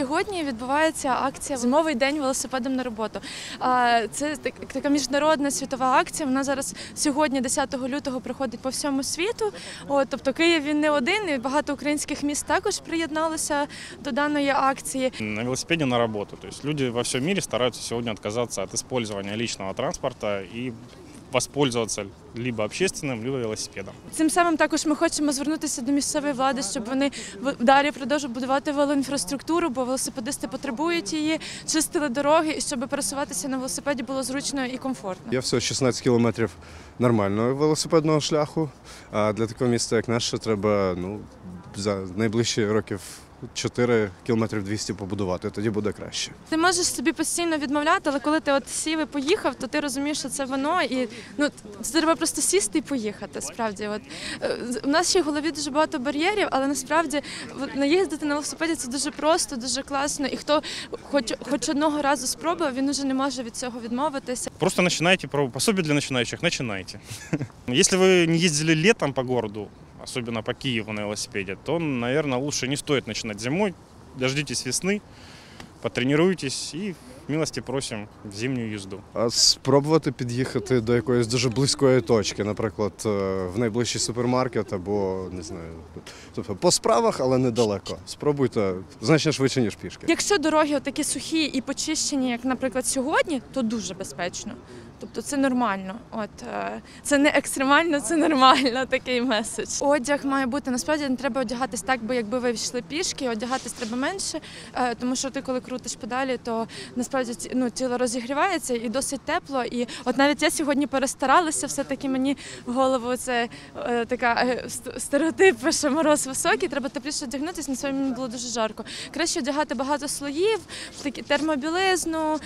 Сьогодні відбувається акція Зимовий день велосипедом на роботу. Це так- така міжнародна світова акція. Вона зараз сьогодні, 10 лютого, проходить по всьому світу. От, тобто Київ він не один, і багато українських міст також приєдналися до даної акції. На велосипеде на работу. То есть люди во всем мире стараются сегодня отказаться от использования личного транспорта и воспользоваться либо общественным, либо велосипедом. Цим самим також ми хочемо звернутися до місцевої влади, щоб вони далі продовжували будувати велоінфраструктуру, бо велосипедисти потребують її, чистили дороги, і щоб пересуватися на велосипеді було зручно і комфортно. Є всього 16 кілометрів нормального велосипедного шляху. А для такого міста, як наше, треба ну, за найближчі років 4 кілометрів 200 побудувати, тоді буде краще. Ти можеш собі постійно відмовляти, але коли ти от сів і поїхав, то ти розумієш, що це воно, і ну це треба просто сісти і поїхати. Справді, от е, у нас ще в голові дуже багато бар'єрів, але насправді наїздити на велосипеді це дуже просто, дуже класно. І хто хоч хоч одного разу спробував, він уже не може від цього відмовитися. Просто начинайте пробовать. Пособие для начинающих начинайте. Если вы не ездили летом по городу, особенно по Киеву на велосипеде, то, наверное, лучше не стоит начинать зимой. Дождитесь весны, потренируйтесь и милости просим в зимню їзду. А спробувати під'їхати до якоїсь дуже близької точки, наприклад, е, в найближчий супермаркет або не знаю, тобто по справах, але недалеко. Спробуйте значно швидше, ніж пішки. Якщо дороги такі сухі і почищені, як, наприклад, сьогодні, то дуже безпечно. Тобто це нормально. От е, це не екстремально, це нормально. Такий меседж. Одяг має бути насправді не треба одягатись так, бо якби ви йшли пішки, одягатись треба менше, е, тому що ти, коли крутиш педалі, то насправді ну, тіло розігрівається і досить тепло. І от навіть я сьогодні перестаралася, все таки мені в голову це е, така ст- стереотип, що мороз високий, треба тепліше одягнутися. На своєму було дуже жарко. Краще одягати багато слоїв, такі термобілизну,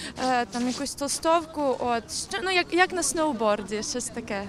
там якусь толстовку. От що ну як, як на сноуборді, щось таке.